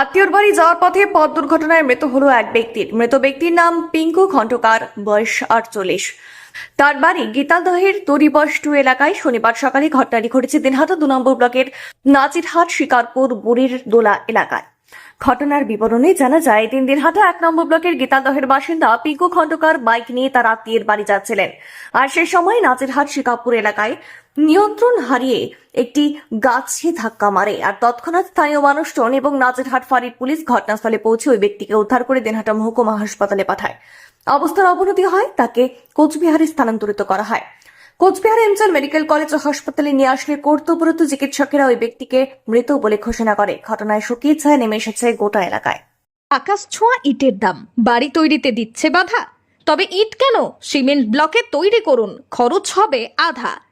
আত্মীয়র বাড়ি যাওয়ার পথে পথ দুর্ঘটনায় মৃত হলো এক ব্যক্তির। মৃত ব্যক্তির নাম পিঙ্কু খণ্ডকার, বয়স আটচল্লিশ। তার বাড়ি গীতাদহের তরিবস্তু এলাকায় শনিবার সকালে ঘটনাটি ঘটেছে দিনহাটা দু নম্বর ব্লকের নাজিরহাট শিকারপুর বুড়ির দোলা এলাকায়। ঘটনার বিবরণে জানা যায় তিন দিনহাটা এক নম্বর ব্লকের গীতাদহের বাসিন্দা পিঙ্কু খণ্ডকার বাইক নিয়ে তার আত্মীয়ের বাড়ি যাচ্ছিলেন। আর সে সময় নাজিরহাট শিকারপুর এলাকায় নিয়ন্ত্রণ হারিয়ে একটি গাছে ধাক্কা মারে। আর তৎক্ষণাৎ স্থানীয় মানুষজন এবং নাজিরহাট ফাঁড়ির পুলিশ ঘটনাস্থলে পৌঁছে ওই ব্যক্তিকে উদ্ধার করে দেনহাটা মহকুমা হাসপাতালে পাঠায়। অবস্থার অবনতি হয়, তাকে কোচবিহারে স্থানান্তরিত করা হয়। কোচবিহার এমচাল মেডিকেল কলেজ ও হাসপাতালে নিয়ে আসলে কর্তব্যরত চিকিৎসকেরা ওই ব্যক্তিকে মৃত বলে ঘোষণা করে। ঘটনায় শোকের ছায়া নেমে এসেছে গোটা এলাকায়। আকাশ ছোঁয়া ইটের দাম। বাড়ি তৈরিতে দিচ্ছে বাধা। তবে ইট কেন? সিমেন্ট ব্লকে তৈরি করুন। খরচ হবে আধা।